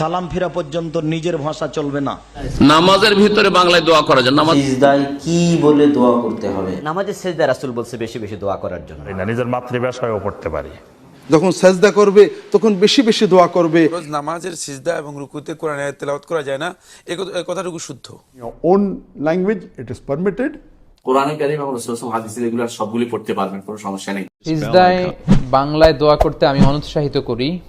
সালাম ফিরা পর্যন্ত নিজের ভাষা চলবে না। নামাজের ভিতরে বাংলায় দোয়া করা যায় নামাজ সিজদায় কি বলে দোয়া করতে হবে? নামাজের সেজদা রাসুল বলছে বেশি বেশি দোয়া করার জন্য। না নিজের মাতৃভাষায়ও পড়তে পারি। যখন সাজদা করবে তখন বেশি বেশি দোয়া করবে। রোজ নামাজের সিজদা এবং রুকুতে কোরআন আয়াত তেলাওয়াত করা যায় না। এ কথা- এ কথাটুকু শুদ্ধ। Your language it it permitted. কোরআনে কারিম এবং রসুল হাদিস এগুলো সবগুলি পড়তে পারবেন কোনো সমস্যা নেই। সিজদায় বাংলায় দোয়া করতে আমি অনুৎসাহিত করি।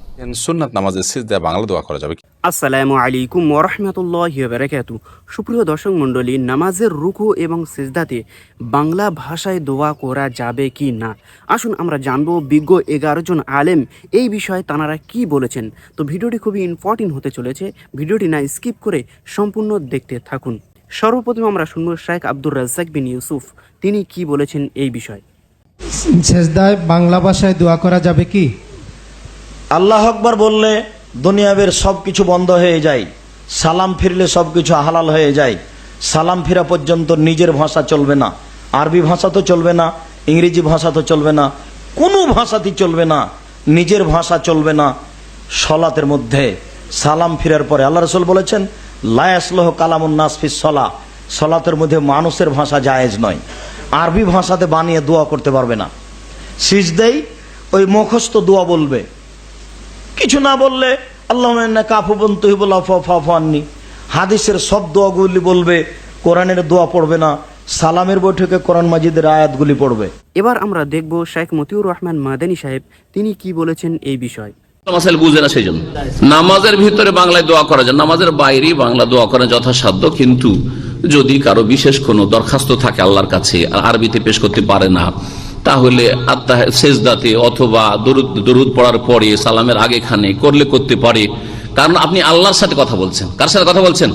সুন্নাত নামাজের সিজদায় বাংলা দোয়া করা যাবে আসসালামু আলাইকুম ওরহমতুল্লাহ বারাকাতু সুপ্রিয় দর্শক মণ্ডলী নামাজের রুকু এবং সিজদাতে বাংলা ভাষায় দোয়া করা যাবে কি না? আসুন আমরা জানব বিজ্ঞ এগারো জন আলেম এই বিষয়ে তানারা কি বলেছেন। তো ভিডিওটি খুবই ইম্পর্টেন্ট হতে চলেছে। ভিডিওটি না স্কিপ করে সম্পূর্ণ দেখতে থাকুন। সর্বপ্রথম আমরা শুনব শেখ আব্দুর রাজ্জাক বিন ইউসুফ। তিনি কি বলেছেন এই বিষয়ে? সেজদায় বাংলা ভাষায় দোয়া করা যাবে কি? আল্লাহ আকবার বললে, দুনিয়াবের সব কিছু বন্ধ হয়ে যায়। সালাম ফিরলে সব কিছু হালাল হয়ে যায়। সালাম ফিরা পর্যন্ত নিজের ভাষা চলবে না। আরবি ভাষা তো চলবে না, ইংরেজি ভাষা তো চলবে না, কোনো ভাষাতেই চলবে না, নিজের ভাষা চলবে না সলাতের মধ্যে। সালাম ফিরার পরে আল্লাহ রসুল বলেছেন লায়াসলহ কালামুন নাসফিস সলা। সলাতের মধ্যে মানুষের ভাষা জায়েজ নয়। আরবি ভাষাতে বানিয়ে দোয়া করতে পারবে না। সিজদেই ওই মুখস্থ দোয়া বলবে। কিছু না বললে আল্লাহ কাফুবন তহিবুল হাদিসের সব দোয়াগুলি বলবে কোরআনের দোয়া পড়বে না সালামের বৈঠকে কোরআন মাজিদের আয়াতগুলি পড়বে। এবার আমরা দেখব শেখ মতিউর রহমান মাদানী সাহেব তিনি কি বলেছেন এই বিষয়ে। বুঝে না সেই জন্য। নামাজের ভিতরে বাংলায় দোয়া করা যায় নামাজের বাইরেই বাংলা দোয়া করা যথাসাধ্য কিন্তু যদি কারও বিশেষ কোনো দরখাস্ত থাকে আল্লাহর কাছে আর আরবিতে পেশ করতে পারে না তাহলে সেজদাতে অথবা দরুদ পড়ার পরে সালামের আগেখানে করলে করতে পারে। কারণ আপনি আল্লাহর সাথে কথা বলছেন। কার সাথে কথা বলছেন?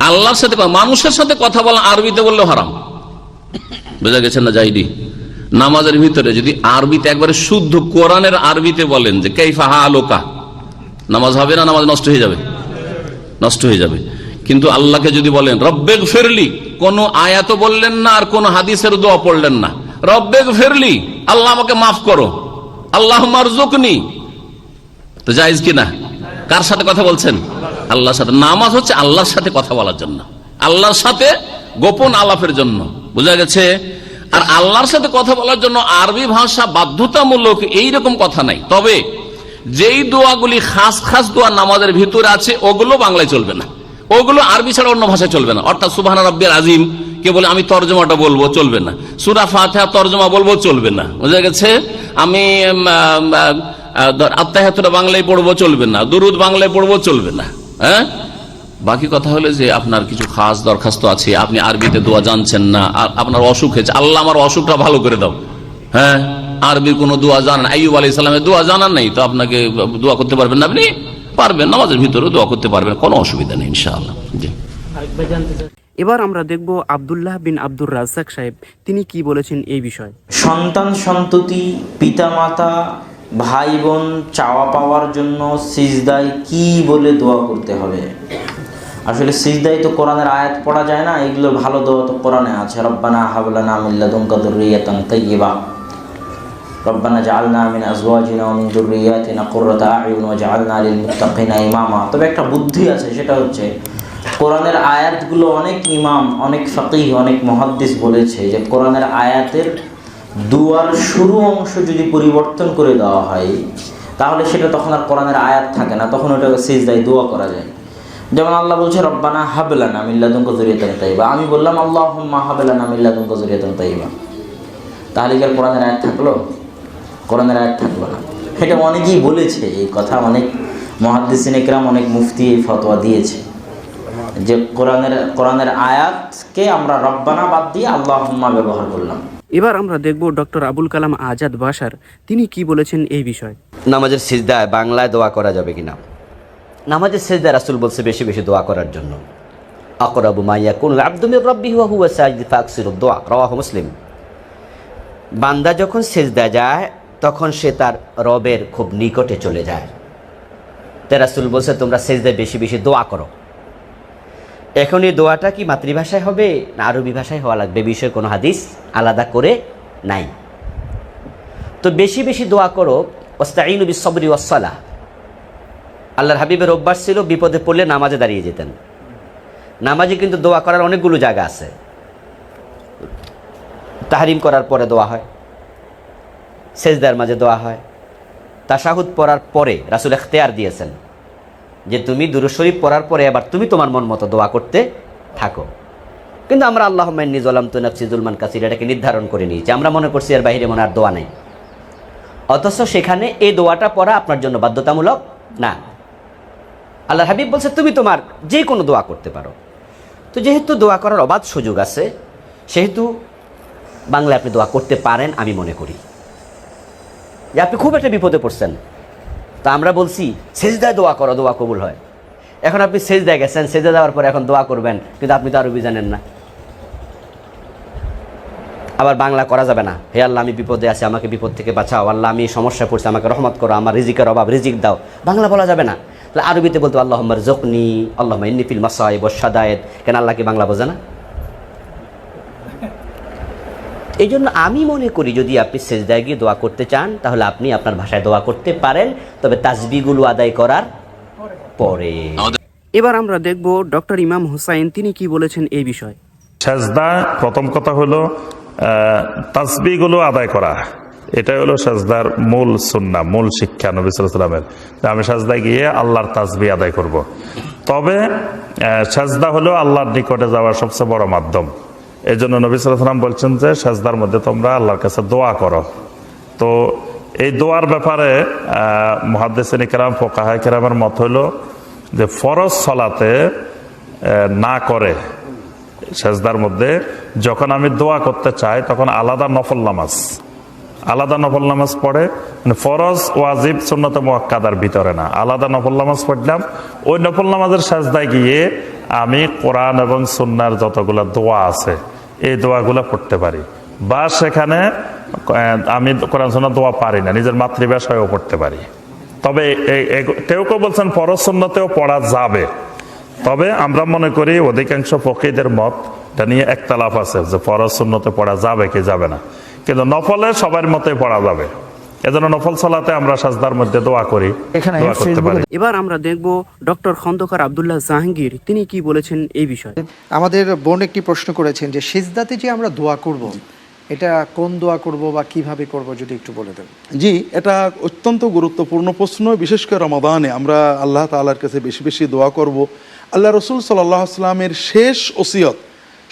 আল্লাহর সাথে মানুষের সাথে কথা বলা আরবিতে বললেও হারাম। বোঝা গেছেন না যাইডি নামাজের ভিতরে যদি আরবিতে একবারে শুদ্ধ কোরআনের আরবিতে বলেন যে কেইফাহা আলোকা? নামাজ হবে না নামাজ নষ্ট হয়ে যাবে? নষ্ট হয়ে যাবে। কিন্তু আল্লাহকে যদি বলেন রব্বেগ ফেরলি কোন আয়াত বললেন না আর কোন হাদিসের দোয়া পড়লেন না। রব্বেগ ফেরলি আল্লাহ আমাকে মাফ করো। আল্লাহ মারজুকনি তো জায়েজ কিনা কার সাথে কথা বলছেন? আল্লাহর সাথে। নামাজ হচ্ছে আল্লাহর সাথে কথা বলার জন্য। আল্লাহর সাথে গোপন আলাপের জন্য। বোঝা গেছে? আর আল্লাহর সাথে কথা বলার জন্য আরবি ভাষা বাধ্যতামূলক এইরকম কথা নাই। তবে যেই দোয়াগুলি খাস খাস দোয়া নামাজের ভিতরে আছে, ওগুলো বাংলায় চলবে না। ওগুলো আরবি ছাড়া অন্য ভাষায় চলবে না। অর্থাৎ সুবাহ রব্বের আজিম কে বলে, আমি তর্জমাটা বলব, চলবে না। সুরা ফাতেহা তর্জমা বলব, চলবে না। বোঝা গেছে? আমি আত্মাহাতটা বাংলায় পড়ব, চলবে না। দুরুদ বাংলায় পড়ব, চলবে না। হ্যাঁ? বাকি কথা হলো যে, আপনার কিছু খাস দরখাস্ত আছে, আপনি আরবিতে দোয়া জানছেন না আপনার অসুখ হয়েছে। আল্লাহ আমার অসুখটা ভালো করে দাও। হ্যাঁ? আরবির কোনো দোয়া জানান আইব আলাই সালামের দোয়া জানান নাই, তো আপনাকে দোয়া করতে পারবেন না আপনি? পারবেন, নামাজের ভিতরে দোয়া করতে পারবেন, কোনো অসুবিধা নেই, ইনশাআল্লাহ। জি। এবার আমরা দেখব আব্দুল্লাহ বিন আব্দুর রাজ্জাক সাহেব, তিনি কি বলেছেন এই বিষয়ে। সন্তান সন্ততি, পিতামাতা ভাই বোন চাওয়া পাওয়ার জন্য সিজদায় কি বলে দোয়া করতে হবে? আসলে সিজদায় তো কোরআনের আয়াত পড়া যায় না, এগুলো ভালো দোয়া তো কোরআনে আছে। রব্বানা হাবলানা মিল্লাদুনকা দুররিয়াতান তাইয়্যিবা রব্বানা জাআলনা মিন আজওয়াজিনা ওয়া মিন যুররিয়াতিনা কুররাতা আ'য়ুন ওয়াজআলনা লিল মুত্তাকিনা ইমামা। তবে একটা বুদ্ধি আছে, সেটা হচ্ছে কোরআনের আয়াতগুলো অনেক ইমাম, অনেক ফাকিহ, অনেক মুহাদ্দিস বলেছে যে কোরআনের আয়াতের দুয়ার শুরু অংশ যদি পরিবর্তন করে দেওয়া হয়, তাহলে সেটা তখন আর কোরআনের আয়াত থাকে না, তখন ওটা সিজদায় দোয়া করা যায়। যেমন আল্লাহ বলছে, রব্বানা হাবলানা মিল্লাদুন কজরিয়াতান তাইবা আমি বললাম আল্লাহ হাবলানা মিল্লাদুন কজরিয়াতান তাইবা তাহলে কি আর কোরআনের আয়াত থাকল? কোরআনের আয়াত থাকল না। এটা অনেকেই বলেছে, এই কথা অনেক মহাদ্দিসিন একরাম অনেক মুফতি ফতোয়া দিয়েছে। যে কোরআনের কোরআনের আয়াতকে আমরা রব্বানা বাদ দিয়ে আল্লাহ ব্যবহার করলাম। এবার আমরা দেখব ডক্টর আবুল কালাম আজাদ বাসার তিনি কি বলেছেন এই বিষয়ে। নামাজের সিজদায় বাংলায় দোয়া করা যাবে কিনা? নামাজের সেজদা রাসুল বলছে বেশি বেশি দোয়া করার জন্য। আকরাবু মাইয়া কুল আব্দুমির রব্বি হুয়া হুয়া সাজিদ ফাকসির দোয়া রাওয়াহু মুসলিম। বান্দা যখন সেজদা যায় তখন সে তার রবের খুব নিকটে চলে যায়। তে রাসুল বলছে তোমরা সেজদায় বেশি বেশি দোয়া করো। এখন এই দোয়াটা কি মাতৃভাষায় হবে না আরবি ভাষায় হওয়া লাগবে? বিষয়ে কোনো হাদিস আলাদা করে নাই। তো বেশি বেশি দোয়া করো ওস্তাইনু বিসবরি ওয়াসালা আল্লাহর হাবিবের অভ্যাস ছিল বিপদে পড়লে নামাজে দাঁড়িয়ে যেতেন। নামাজে কিন্তু দোয়া করার অনেকগুলো জায়গা আছে। তাহারিম করার পরে দোয়া হয়। সেজদার মাঝে দোয়া হয়। তাশাহুদ পড়ার পরে রাসুল এখতেয়ার দিয়েছেন। যে তুমি দুরুশরীফ পড়ার পরে এবার তুমি তোমার মন মতো দোয়া করতে থাকো। কিন্তু আমরা আল্লাহ নিজলাম তো নফসি জুলমান কাসির এটাকে নির্ধারণ করে নিয়েছি। আমরা মনে করছি এর বাইরে মনে আর দোয়া নেই। অথচ সেখানে এই দোয়াটা পড়া আপনার জন্য বাধ্যতামূলক? না। আল্লাহ হাবিব বলছে, তুমি তোমার যে কোনো দোয়া করতে পারো। তো যেহেতু দোয়া করার অবাধ সুযোগ আছে, সেহেতু বাংলায় আপনি দোয়া করতে পারেন আমি মনে করি। যে আপনি খুব একটা বিপদে পড়ছেন। তা আমরা বলছি, সেজদায় দোয়া করো, দোয়া কবুল হয়। এখন আপনি সেজদায় গেছেন, সেজদা দেওয়ার পরে এখন দোয়া করবেন, কিন্তু আপনি তো আরবি জানেন না। আবার বাংলা করা যাবে না। হে আল্লাহ, আমি বিপদে আছি, আমাকে বিপদ থেকে বাঁচাও। আল্লাহ, আমি সমস্যা পড়ছি, আমাকে রহমত করো, আমার রিজিকের অভাব, রিজিক দাও। বাংলা বলা যাবে না। তাহলে আরবিতে বলতো আল্লাহ জকনি আল্লাহ ইন্নিফিল মাসাইব সাদায়েত কেন আল্লাহ কি বাংলা বোঝে না? এই জন্য আমি মনে করি যদি আপনি সেজদায় গিয়ে দোয়া করতে চান তাহলে আপনি আপনার ভাষায় দোয়া করতে পারেন তবে তাজবিগুলো আদায় করার পরে। এবার আমরা দেখব ডক্টর ইমাম হুসাইন তিনি কি বলেছেন এই বিষয়ে। সেজদা প্রথম কথা হলো তাসবিগুলো আদায় করা। এটাই হলো সাজদার মূল সুন্না মূল শিক্ষা নবী সাল্লামের আমি সাজদায় গিয়ে আল্লাহর তাসবি আদায় করব। তবে সাজদা হলো আল্লাহর নিকটে যাওয়ার সবচেয়ে বড় মাধ্যম। এই জন্য নবী সাল্লাম বলছেন যে, সাজদার মধ্যে তোমরা আল্লাহর কাছে দোয়া করো। তো এই দোয়ার ব্যাপারে মহাদ্দেসিনী কেরাম ফোকাহায় কেরামের মত হলো যে, ফরজ সলাতে না করে সেজদার মধ্যে যখন আমি দোয়া করতে চাই, তখন আলাদা নফল নামাজ। আলাদা নফল নামাজ পড়ে মানে ফরজ, ওয়াজিব, সুন্নত মোয়াক্কাদার ভিতরে না। আলাদা নফল নামাজ পড়লাম, ওই নফল নামাজের সাজদায় গিয়ে আমি কোরআন এবং সুন্নার যতগুলো দোয়া আছে, এই দোয়াগুলো পড়তে পারি। বা সেখানে আমি কোরআন সুন্নার দোয়া পারি না, নিজের মাতৃভাষায়ও পড়তে পারি। তবে কেউ কেউ বলছেন ফরজ সুন্নতেও পড়া যাবে। তবে আমরা মনে করি অধিকাংশ ফকিদের মত, এটা নিয়ে একতলাফ আছে, যে ফরজ সুন্নতে পড়া যাবে কি যাবে না। কিন্তু নফলে সবার মতে পড়া যাবে। এজন্য নফল সালাতে আমরা সাজদার মধ্যে দোয়া করি দোয়া করতে পারি। এবার আমরা দেখব ডক্টর খন্দকার আবদুল্লাহ জাহাঙ্গীর তিনি কি বলেছেন এই বিষয়ে? আমাদের বোন একটি প্রশ্ন করেছেন যে সিজদাতে যে আমরা দোয়া করব এটা কোন দোয়া করব বা কীভাবে করব যদি একটু বলে দেন। জি এটা অত্যন্ত গুরুত্বপূর্ণ প্রশ্ন বিশেষ করে রমাদানে। আমরা আল্লাহ তাআলার কাছে বেশি বেশি দোয়া করব। আল্লাহ রসুল সাল্লাহ আসলামের শেষ ওসিয়ত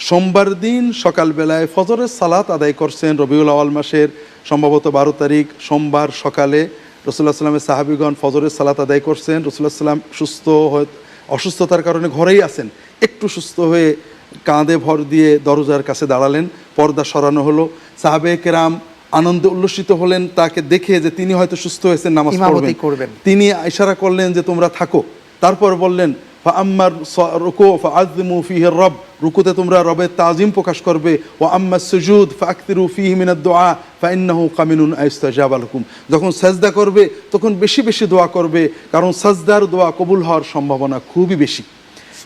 সোমবার দিন সকালবেলায় ফজরের সালাত আদায় করছেন রবিউল আওয়াল মাসের সম্ভবত বারো তারিখ সোমবার সকালে রসুল্লাহ সাল্লামের সাহাবিগণ ফজরের সালাত আদায় করছেন। রসুল্লাহ সাল্লাম সুস্থ হয়ে অসুস্থতার কারণে ঘরেই আছেন। একটু সুস্থ হয়ে কাঁধে ভর দিয়ে দরজার কাছে দাঁড়ালেন পর্দা সরানো হলো। সাহাবে কেরাম আনন্দে উল্লসিত হলেন তাকে দেখে যে তিনি হয়তো সুস্থ হয়েছেন নামাজ পড়বেন। করবেন। তিনি ইশারা করলেন যে তোমরা থাকো। তারপর বললেন আম্মার রুকু, ফাআযিমু ফিহি রব, রুকুতে তোমরা রবের তাজিম প্রকাশ করবে। ও আম্মা সুজুদ ফাকতিরু ফিহি মিনাদ দুআ, ফাইন্নাহু কামিনুন আইস্তাজাব লাকুম। যখন সাজদা করবে, তখন বেশি বেশি দোয়া করবে, কারণ সাজদার দোয়া কবুল হওয়ার সম্ভাবনা খুবই বেশি।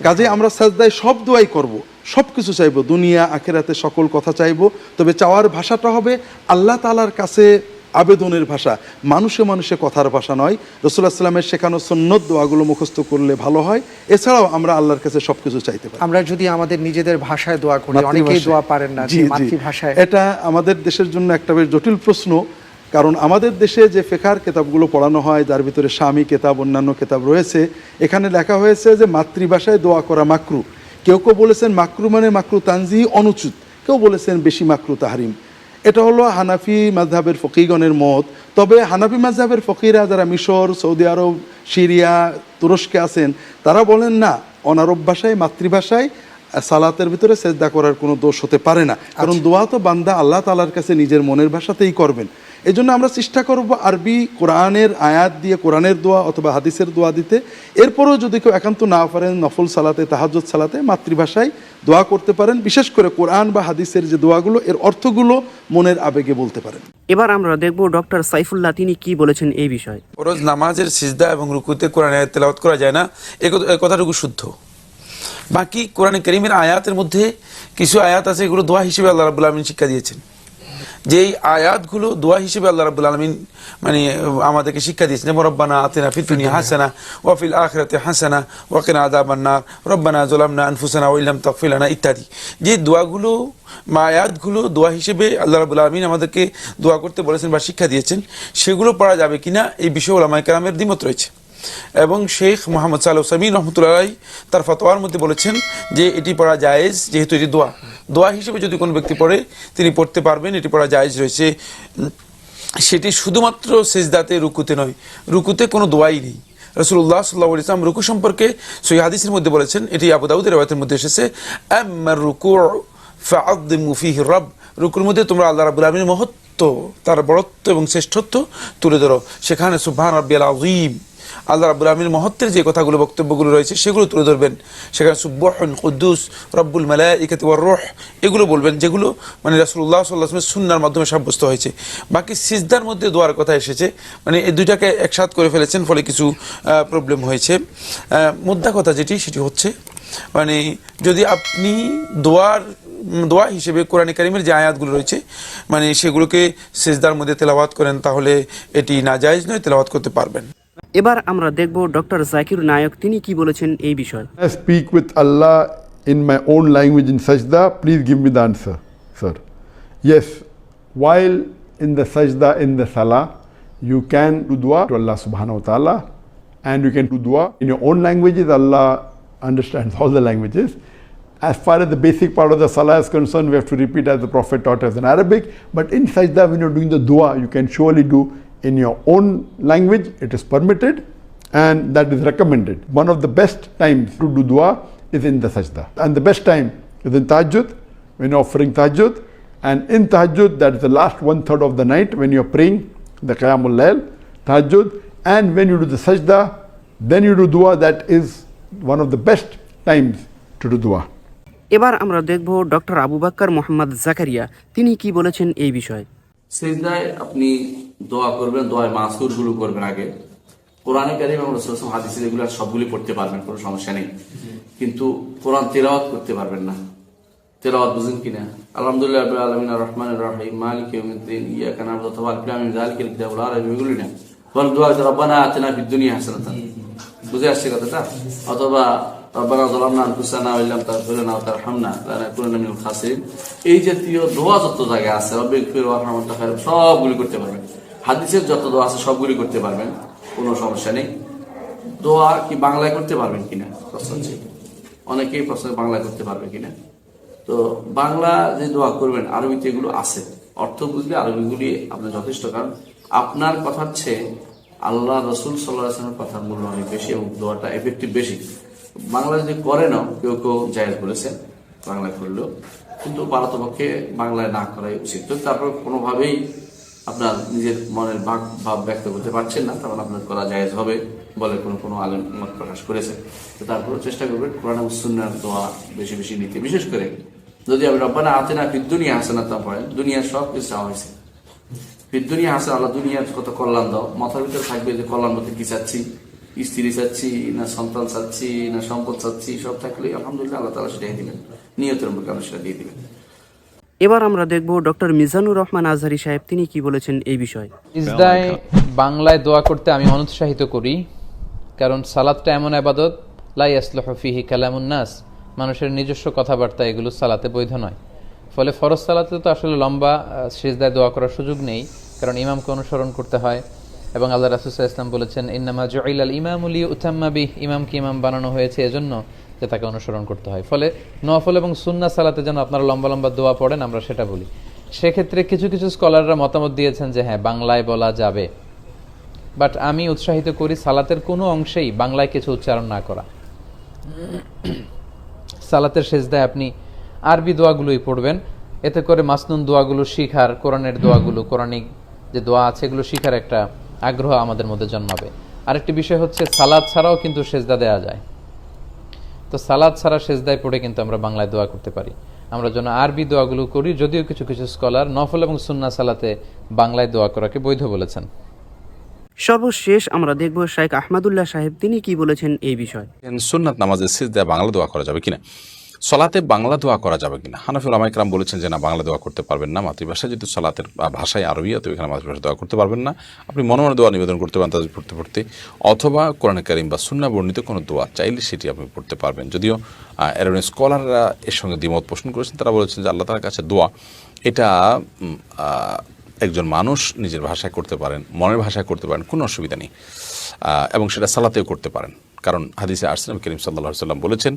কাজে আমরা সাজদায় সব দোয়াই করব সব কিছু চাইব, দুনিয়া, আখেরাতে সকল কথা চাইব, তবে চাওয়ার ভাষাটা হবে আল্লাহ তালার কাছে আবেদনের ভাষা। মানুষে মানুষে কথার ভাষা নয়। রসুল্লাহ সাল্লামের শেখানো সন্ন্যত দোয়াগুলো মুখস্থ করলে ভালো হয়। এছাড়াও আমরা আল্লাহর কাছে সব কিছু চাইতে পারি। আমরা যদি আমাদের নিজেদের ভাষায় দোয়া করি অনেকেই দোয়া পারেন না মাতৃভাষায়। এটা আমাদের দেশের জন্য একটা বেশ জটিল প্রশ্ন কারণ আমাদের দেশে যে ফেকার কেতাবগুলো পড়ানো হয় যার ভিতরে স্বামী কেতাব অন্যান্য কেতাব রয়েছে এখানে লেখা হয়েছে যে মাতৃভাষায় দোয়া করা মাকরু। কেউ কেউ বলেছেন মাকরু মানে মাকরু তানজি অনুচিত কেউ বলেছেন বেশি মাকরু তাহারিম। এটা হলো হানাফি মাঝহাবের ফকিগণের মত। তবে হানাফি মাঝহাবের ফকিরা যারা মিশর সৌদি আরব সিরিয়া তুরস্কে আছেন তারা বলেন না অনারব ভাষায় মাতৃভাষায় সালাতের ভিতরে সেজদা করার কোনো দোষ হতে পারে না। কারণ দোয়া তো বান্দা আল্লাহ তালার কাছে নিজের মনের ভাষাতেই করবেন। এই জন্য আমরা চেষ্টা করব আরবি কোরআনের আয়াত দিয়ে কোরআনের দোয়া অথবা হাদিসের দোয়া দিতে। এরপরেও যদি কেউ একান্ত না পারেন নফল সালাতে তাহাজ্জুদ সালাতে মাতৃভাষায় দোয়া করতে পারেন। বিশেষ করে কোরআন বা হাদিসের যে দোয়াগুলো এর অর্থগুলো মনের আবেগে বলতে পারেন। এবার আমরা দেখব ডক্টর সাইফুল্লাহ তিনি কি বলেছেন এই বিষয়ে। ফরজ নামাজের সিজদা এবং রুকুতে কোরআন আয়াত তেলাওয়াত করা যায় না। এ কথা- এ কথাটুকু শুদ্ধ। বাকি কোরআন করিমের আয়াতের মধ্যে কিছু আয়াত আছে এগুলো দোয়া হিসেবে আল্লাহ রাবুল আলমিন শিক্ষা দিয়েছেন। যে এই আয়াতগুলো দোয়া হিসেবে আল্লাহ রাবুল আলমিন মানে আমাদেরকে শিক্ষা দিয়েছেন রব্বানা আতিনা ফিতুনি হাসানা ওয়াফিল আখরাতে হাসানা ওয়াকিনা আদাবান্না রব্বানা জোলামনা আনফুসানা ওইলাম তকফিলানা ইত্যাদি। যে দোয়াগুলো আয়াতগুলো দোয়া হিসেবে আল্লাহ রাবুল আলমিন আমাদেরকে দোয়া করতে বলেছেন বা শিক্ষা দিয়েছেন, সেগুলো পড়া যাবে কিনা এই বিষয়ে ওলামাই কালামের দ্বিমত রয়েছে। এবং শেখ মোহাম্মদ সাল্লাহ সামিন রহমতুল্লাহ তার ফতোয়ার মধ্যে বলেছেন যে এটি পড়া জায়েজ, যেহেতু এটি দোয়া। দোয়া হিসেবে যদি কোনো ব্যক্তি পড়ে, তিনি পড়তে পারবেন, এটি পড়া জায়েজ রয়েছে। সেটি শুধুমাত্র সেজদাতে, রুকুতে নয়। রুকুতে কোনো দোয়াই নেই। রসুল্লাহ সাল্লাহ ইসলাম রুকু সম্পর্কে সই হাদিসের মধ্যে বলেছেন, এটি আবুদাউদের রেওয়াতের মধ্যে এসেছে রুকু ফিহি রব। রুকুর মধ্যে তোমরা আল্লাহ রাবুল আলমীর মহত্ব, তার বড়ত্ব এবং শ্রেষ্ঠত্ব তুলে ধরো। সেখানে সুবহান রাব্বিয়াল আযীম। আল্লাহ রাবুল আলমীর মহত্বের যে কথাগুলো, বক্তব্যগুলো রয়েছে, সেগুলো তুলে ধরবেন। সেখানে সুব্বহন কুদ্দুস, রব্বুল মালা ইকাতি রোহ, এগুলো বলবেন, যেগুলো মানে রাসুল্লাহ সাল্লাহামের সুন্নার মাধ্যমে সাব্যস্ত হয়েছে। বাকি সিজদার মধ্যে দোয়ার কথা এসেছে মানে এই দুইটাকে একসাথ করে ফেলেছেন, ফলে কিছু প্রবলেম হয়েছে। মুদ্রা কথা যেটি, সেটি হচ্ছে মানে যদি আপনি দোয়ার, দোয়া হিসেবে কোরআন কারিমের যে আয়াতগুলো রয়েছে মানে সেগুলোকে সেজদার মধ্যে তেলাওয়াত করেন, তাহলে এটি নাজায়েজ নয়, তেলাওয়াত করতে পারবেন। এবার আমরা দেখব ডক্টর জাকির নায়ক তিনি কি বলেছেন এই বিষয়ে I speak with Allah in my own language in sajda, please give me the answer, sir. Yes, while in the sajda in the salah, you can do dua to Allah subhanahu wa ta'ala and you can do dua in your own languages. Allah understands all the languages. As far as the basic part of the salah is concerned, we have to repeat as the Prophet taught us in Arabic. But in sajda, when you're doing the dua, you can surely do in your own language, it is permitted and that is recommended. One of the best times to do dua is in the sajda. And the best time is in tahajjud, when you're offering tahajjud. And in tahajjud, that is the last one third of the night when you're praying the qiyamul layl, tahajjud. And when you do the sajda, then you do dua. That is one of the best times to do dua. এবার আমরা দেখব doctor Abu Bakkar Mohammad Zakaria তিনি কি বলেছেন এই বিষয়ে সেজদায় আপনি দোয়া করবেন দোয়ায় মাসুরগুলো করবেন আগে। কোরআনে কারিম এবং রসুল হাদিস রেগুলার সবগুলি পড়তে পারবেন কোনো সমস্যা নেই। কিন্তু কোরআন তেলাওয়াত করতে পারবেন না। তেলাওয়াত বুঝেন কিনা? আলহামদুলিল্লাহ রাব্বিল আলামিন আর রহমানির রহিম মালিক ইয়াউমিদ্দিন ইয়াকা না'বুদু ওয়া ইয়্যাকা নাস্তাঈন মিন যালিকাল কিতাবুল লা এগুলি না বল দোয়া রব্বানা আতিনা ফিদ দুনিয়া হাসানাতান। বুঝে আসছে কথাটা? অথবা রব্বানা যালামনা আনফুসানা ইল্লাম তাগফির লানা ওয়া তারহামনা লানাকুনান্না মিনাল খাসিরিন এই জাতীয় দোয়া যত জায়গায় আছে রব্বিক ফির ওয়া রহমাতুল্লাহ খায়র সবগুলি করতে পারবেন। হাদিসের যত দোয়া আছে, সবগুলি করতে পারবেন। কোনো সমস্যা নেই। দোয়া কি বাংলায় করতে পারবেন কিনা? প্রশ্ন অনেকেই প্রশ্ন বাংলায় করতে পারবে কিনা? তো বাংলা যে দোয়া করবেন, আরবিতে এগুলো আছে। অর্থ বুঝলে আরবিগুলি আপনার যথেষ্ট, কারণ আপনার কথার চেয়ে আল্লাহ রসুল সাল্লাহ আসলামের কথার মূল্য অনেক বেশি এবং দোয়াটা এফেক্টিভ বেশি। বাংলা যদি করে নাও, কেউ কেউ জায়েজ বলেছেন বাংলায় করলেও কিন্তু পারতপক্ষে বাংলায় না করাই উচিত। তো তারপর কোনোভাবেই আপনার নিজের মনের ভাগ ভাব ব্যক্ত করতে পারছেন না তখন আপনার করা জায়েজ হবে বলে কোনো কোনো আলেম মত প্রকাশ করেছে। তো তারপরে চেষ্টা করবেন কোরআন এবং সুন্নার দোয়া বেশি বেশি নিতে। বিশেষ করে যদি আপনি রব্বানা আতে না দুনিয়া হাসানা তা পড়েন দুনিয়ার সব কিছু চাওয়া হয়েছে। দুনিয়া হাসান, আল্লাহ দুনিয়ার কত কল্যাণ দাও। মাথার ভিতরে থাকবে যে কল্যাণ বলতে কি চাচ্ছি? স্ত্রী চাচ্ছি না সন্তান চাচ্ছি না সম্পদ চাচ্ছি সব থাকলে আলহামদুলিল্লাহ আল্লাহ তালা সেটাই দিবেন। নিয়তের মুখে আমরা সেটা দিয়ে দিবেন। এবার আমরা দেখব ডক্টর মিজানুর রহমান আজহারি সাহেব তিনি কি বলেছেন এই বিষয়ে? ইজদায় বাংলায় দোয়া করতে আমি অনুৎসাহিত করি কারণ সালাদটা এমন আবাদত লাই আসলহ ফিহি কালামুন নাস মানুষের নিজস্ব কথাবার্তা এগুলো সালাতে বৈধ নয়। ফলে ফরজ সালাতে তো আসলে লম্বা সিজদায় দোয়া করার সুযোগ নেই কারণ ইমামকে অনুসরণ করতে হয়। এবং আল্লাহ ইসলাম বলেছেন, ইন্নামা জুইল আল ইমামুলি উতাম্মাবি ইমামকে ইমাম বানানো হয়েছে এজন্য যে তাকে অনুসরণ করতে হয়। ফলে নফল এবং সুন্না সালাতে যেন আপনারা লম্বা লম্বা দোয়া পড়েন, আমরা সেটা বলি। সেক্ষেত্রে কিছু কিছু স্কলাররা মতামত দিয়েছেন যে হ্যাঁ বাংলায় বলা যাবে। বাট আমি উৎসাহিত করি সালাতের কোনো অংশেই বাংলায় কিছু উচ্চারণ না করা। সালাতের শেষদায় আপনি আরবি দোয়াগুলোই পড়বেন। এতে করে মাসনুন দোয়াগুলো শিখার, কোরআনের দোয়াগুলো, কোরআনিক যে দোয়া আছে, এগুলো শিখার একটা আগ্রহ আমাদের মধ্যে জন্মাবে। আরেকটি বিষয় হচ্ছে সালাদ ছাড়াও কিন্তু সেজদা দেওয়া যায়। তো সালাদ ছাড়া সেজদায় পড়ে কিন্তু আমরা বাংলায় দোয়া করতে পারি। আমরা যেন আরবি দোয়াগুলো করি যদিও কিছু কিছু স্কলার নফল এবং সুন্না সালাতে বাংলায় দোয়া করাকে বৈধ বলেছেন। সর্বশেষ আমরা দেখব শেখ আহমদুল্লাহ সাহেব তিনি কি বলেছেন এই বিষয়ে? সুন্নাত নামাজের সিজদায় বাংলা দোয়া করা যাবে কিনা? সলাতে বাংলা দোয়া করা যাবে কিনা? হানাফি ওলামাইকরাম বলেছেন যে, না, বাংলা দোয়া করতে পারবেন না, মাতৃভাষায়। যেহেতু সলাতের ভাষায় আরবি তো এখানে মাতৃভাষা দোয়া করতে পারবেন না। আপনি মনে মনে দোয়া নিবেদন করতে পারেন তাদের পড়তে পড়তে। অথবা কোরআন কারিম বা সুন্না বর্ণিত কোনো দোয়া চাইলে সেটি আপনি পড়তে পারবেন। যদিও এরোন স্কলাররা এর সঙ্গে দ্বিমত পোষণ করেছেন, তারা বলেছেন যে, আল্লাহ তার কাছে দোয়া, এটা একজন মানুষ নিজের ভাষায় করতে পারেন, মনের ভাষায় করতে পারেন, কোনো অসুবিধা নেই। এবং সেটা সালাতেও করতে পারেন। কারণ হাদিসে আরসালাম করিম সাল্লাহ সাল্লাম বলেছেন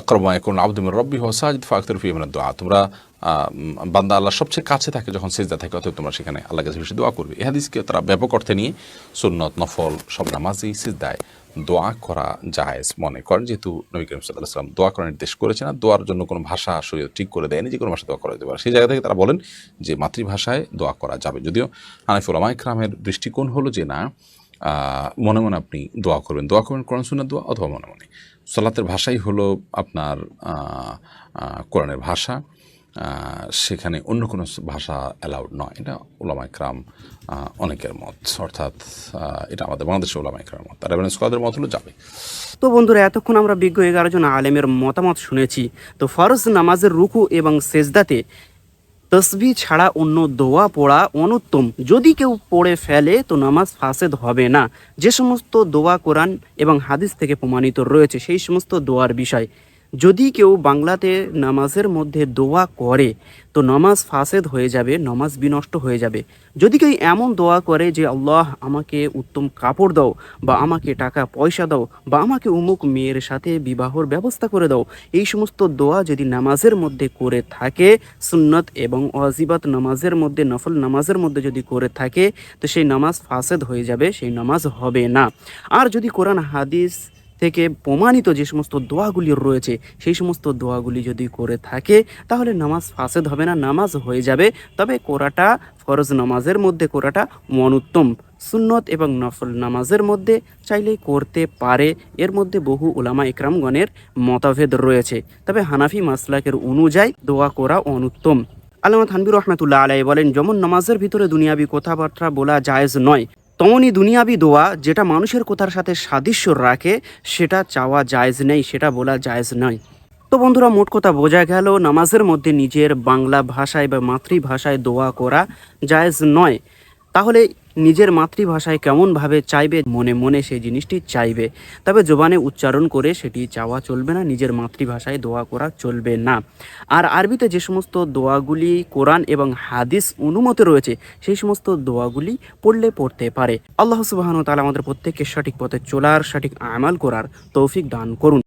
আকরমা এখন আব্দুমির রব্বি হোসাজ ফাকতর ফিমের দোয়া তোমরা বান্দা আল্লাহ সবচেয়ে কাছে থাকে যখন সেজদা থাকে, অতএব তোমরা সেখানে আল্লাহ কাছে বেশি দোয়া করবে। এই হাদিসকে তারা ব্যাপক অর্থে নিয়ে সুন্নত, নফল, সব নামাজই সিজদায় দোয়া করা জায়েজ মনে করেন। যেহেতু নবী করিম সাল্লাহ সাল্লাম দোয়া করার নির্দেশ করেছেন, আর দোয়ার জন্য কোনো ভাষা শরীর ঠিক করে দেয়নি যে কোনো ভাষা দোয়া করা যেতে পারে। সেই জায়গা থেকে তারা বলেন যে মাতৃভাষায় দোয়া করা যাবে। যদিও হানাফি ওলামা ইকরামের দৃষ্টিকোণ হলো যে না মনে মনে আপনি দোয়া করবেন। দোয়া করবেন কোরআন, সুন্নাত দোয়া অথবা মনে মনে। সলাতের ভাষাই হলো আপনার কোরআনের ভাষা। সেখানে অন্য কোনো ভাষা অ্যালাউড নয়। এটা ওলামা ইকরাম অনেকের মত। অর্থাৎ এটা আমাদের বাংলাদেশের ওলামা ইকরামের মত। আর স্কলারদের মত হলো? যাবে। তো বন্ধুরা, এতক্ষণ আমরা বিজ্ঞ এগারো জন আলেমের মতামত শুনেছি। তো ফরজ নামাজের রুকু এবং সেজদাতে তসবি ছাড়া অন্য দোয়া পড়া অনুত্তম। যদি কেউ পড়ে ফেলে, তো নামাজ ফাসেদ হবে না। যে সমস্ত দোয়া কোরআন এবং হাদিস থেকে প্রমাণিত রয়েছে, সেই সমস্ত দোয়ার বিষয়। যদি কেউ বাংলাতে নামাজের মধ্যে দোয়া করে, তো নামাজ ফাসেদ হয়ে যাবে, নামাজ বিনষ্ট হয়ে যাবে। যদি কেউ এমন দোয়া করে যে, আল্লাহ, আমাকে উত্তম কাপড় দাও বা আমাকে টাকা পয়সা দাও বা আমাকে উমুক মেয়ের সাথে বিবাহর ব্যবস্থা করে দাও, এই সমস্ত দোয়া যদি নামাজের মধ্যে করে থাকে, সুন্নত এবং ওয়াজিবাত নামাজের মধ্যে, নফল নামাজের মধ্যে যদি করে থাকে, তো সেই নামাজ ফাসেদ হয়ে যাবে, সেই নামাজ হবে না। আর যদি কোরআন, হাদিস থেকে প্রমাণিত যে সমস্ত দোয়াগুলি রয়েছে, সেই সমস্ত দোয়াগুলি যদি করে থাকে, তাহলে নামাজ ফাসেদ হবে না, নামাজ হয়ে যাবে। তবে কোরাটা ফরজ নামাজের মধ্যে, কোরাটা মনুত্তম। সুন্নত এবং নফল নামাজের মধ্যে চাইলেই করতে পারে। এর মধ্যে বহু উলামা ইকরামগণের মতভেদ রয়েছে। তবে হানাফি মাসলাকের অনুযায়ী দোয়া করা অনুত্তম। আল্লামা থানবির রহমতুল্লাহ আলাই বলেন, যেমন নামাজের ভিতরে দুনিয়াবি কথাবার্তা বলা জায়েজ নয় তেমনই দুনিয়াবি দোয়া যেটা মানুষের কথার সাথে সাদৃশ্য রাখে, সেটা চাওয়া জায়জ নেই, সেটা বলা জায়জ নয়। তো বন্ধুরা, মোট কথা বোঝা গেল, নামাজের মধ্যে নিজের বাংলা ভাষায় বা মাতৃভাষায় দোয়া করা জায়জ নয়। তাহলে নিজের মাতৃভাষায় কেমনভাবে চাইবে? মনে মনে সেই জিনিসটি চাইবে। তবে জোবানে উচ্চারণ করে সেটি চাওয়া চলবে না, নিজের মাতৃভাষায় দোয়া করা চলবে না। আর আরবিতে যে সমস্ত দোয়াগুলি কোরআন এবং হাদিস অনুমতি রয়েছে, সেই সমস্ত দোয়াগুলি পড়লে পড়তে পারে। আল্লাহ সুবাহন তালা আমাদের প্রত্যেককে সঠিক পথে চলার, সঠিক আমাল করার তৌফিক দান করুন।